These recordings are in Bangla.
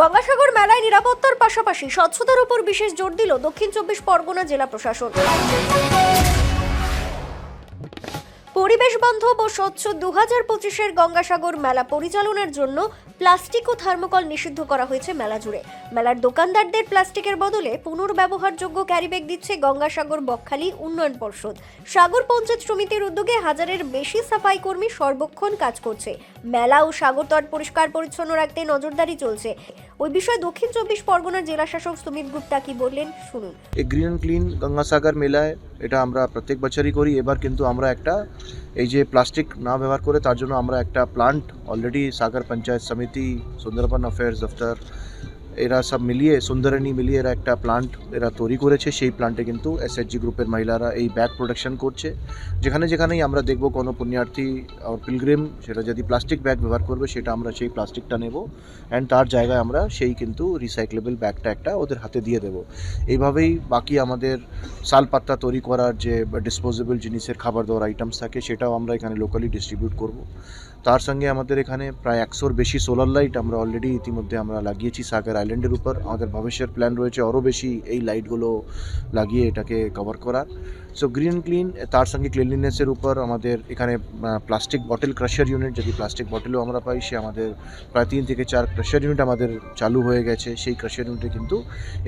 গঙ্গাসাগর মেলায় নিরাপত্তার পাশাপাশি স্বচ্ছতার উপর বিশেষ জোর দিল দক্ষিণ চব্বিশ পরগনা জেলা প্রশাসন। পরিবেশ বান্ধব ও স্বচ্ছ দু হাজার পঁচিশের গঙ্গাসাগর মেলা পরিচালনার জন্য প্লাস্টিক ও থার্মোকল নিষিদ্ধ করা হয়েছে মেলা জুড়ে। মেলার দোকানদারদের প্লাস্টিকের বদলে পুনর্ব্যবহারযোগ্য ক্যারিব্যাগ দিচ্ছে গঙ্গাসাগর বকখালি উন্নয়ন পর্ষদ। সাগর পঞ্চায়েত সমিতির উদ্যোগে হাজারের বেশি সাফাই কর্মী সর্বক্ষণ কাজ করছে। মেলা ও সাগর তট পরিষ্কার পরিচ্ছন্ন রাখতে নজরদারি চলছে। ওই বিষয়ে দক্ষিণ চব্বিশ পরগনার জেলা শাসক সুমিত গুপ্তা কি বললেন, শুনুন। এই গ্রিন ক্লিন গঙ্গাসাগর মেলায়, এটা আমরা প্রত্যেক বছরই করি। এবার কিন্তু আমরা একটা, এই যে প্লাস্টিক না ব্যবহার করে, তার জন্য আমরা একটা প্লান্ট অলরেডি সাগর পঞ্চায়েত সমিতি, সুন্দরবন অ্যাফেয়ার্স দফতর এরা সব মিলিয়ে সুন্দরানী মিলিয়ে এরা একটা প্লান্ট এরা তৈরি করেছে। সেই প্লান্টে কিন্তু এসএসজি গ্রুপের মহিলারা এই ব্যাগ প্রোটেকশন করছে। যেখানে যেখানেই আমরা দেখব কোনো পুণ্যার্থী আর পিলগ্রিম সেটা যদি প্লাস্টিক ব্যাগ ব্যবহার করবে, সেটা আমরা সেই প্লাস্টিকটা নেব। অ্যান্ড তার জায়গায় আমরা সেই কিন্তু রিসাইক্লেবল ব্যাগটা একটা ওদের হাতে দিয়ে দেবো। এইভাবেই বাকি আমাদের শালপাত্তা তৈরি করার যে ডিসপোজেবল জিনিসের খাবার দাবার আইটেমস থাকে, সেটাও আমরা এখানে লোকালি ডিস্ট্রিবিউট করব। তার সঙ্গে আমাদের এখানে প্রায় একশোর বেশি সোলার লাইট আমরা অলরেডি ইতিমধ্যে আমরা লাগিয়েছি, সাগর আইল্যান্ডের উপর। আমাদের ভবিষ্যের প্ল্যান রয়েছে আরও বেশি এই লাইটগুলো লাগিয়ে এটাকে কভার করার। সো গ্রিন ক্লিন তার সঙ্গে ক্লিনলিনেসের উপর আমাদের এখানে প্লাস্টিক বটল ক্রাশার ইউনিট যদি প্লাস্টিক বটলও আমরা পাই, সে আমাদের প্রায় তিন থেকে চার ক্রাশার ইউনিট আমাদের চালু হয়ে গেছে। সেই ক্রাশার ইউনিটে কিন্তু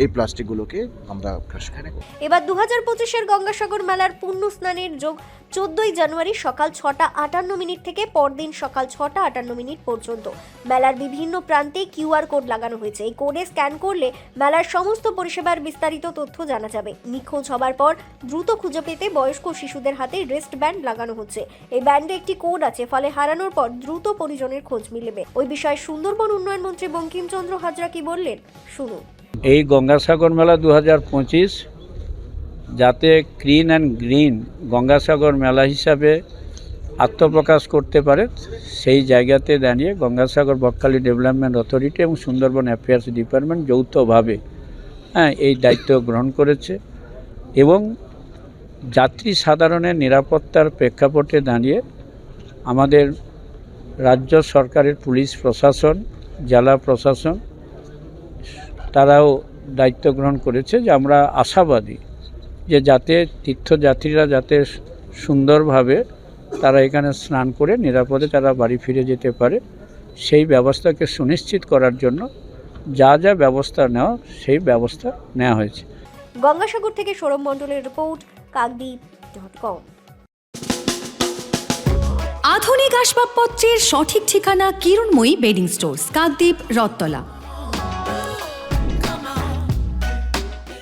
এই প্লাস্টিকগুলোকে আমরা ক্রাশ করব। এবার দু হাজার পঁচিশের গঙ্গাসাগর মেলার পূর্ণ স্নানের যোগ। চোদ্দই জানুয়ারি সকাল ছটা আটান্ন মিনিট থেকে পরদিন সকাল ছটা আটান্ন মিনিট পর্যন্ত। মেলার বিভিন্ন প্রান্তে কিউআর কোড লাগানো হয়েছে। এই কোডে স্ক্যান করলে মেলার সমস্ত পরিষেবার বিস্তারিত তথ্য জানা যাবে। নিখোঁজ হবার পর দ্রুত খুঁজে পেতে বয়স্ক শিশুদের হাতে রেস্ট ব্যান্ড লাগানো হচ্ছে। এই ব্যান্ডে একটি কোড আছে, ফলে হারানোর পর দ্রুত পরিজনের খোঁজ মিলবে। ওই বিষয়ে সুন্দরবন উন্নয়ন মন্ত্রী বঙ্কিমচন্দ্র হাজরা কি বললেন? শুনুন। এই গঙ্গাসাগর মেলা দু হাজার পঁচিশ যাতে ক্লিন অ্যান্ড গ্রিন গঙ্গাসাগর মেলা হিসাবে আত্মপ্রকাশ করতে পারে, সেই জায়গাতে দাঁড়িয়ে গঙ্গাসাগর বকখালি ডেভেলপমেন্ট অথরিটি এবং সুন্দরবন অ্যাফেয়ার্স ডিপার্টমেন্ট যৌথভাবে হ্যাঁ এই দায়িত্ব গ্রহণ করেছে এবং যাত্রী সাধারণের নিরাপত্তার প্রেক্ষাপটে দাঁড়িয়ে আমাদের রাজ্য সরকারের পুলিশ প্রশাসন, জেলা প্রশাসন, তারাও দায়িত্ব গ্রহণ করেছে যে আমরা আশাবাদী যে যাতে তীর্থযাত্রীরা যাতে সুন্দরভাবে তারা এখানে স্নান করে নিরাপদে তারা বাড়ি ফিরে যেতে পারে সেই ব্যবস্থাকে সুনিশ্চিত করার জন্য যা যা ব্যবস্থা নেওয়া সেই ব্যবস্থা নেওয়া হয়েছে। গঙ্গাসাগর থেকে সৌরভ মণ্ডলের রিপোর্ট কাকদ্বীপ ডট কম। আধুনিক আসবাবপত্রের সঠিক ঠিকানা কিরণময়ী বেডিং স্টোর্স কাকদ্বীপ রত্তলা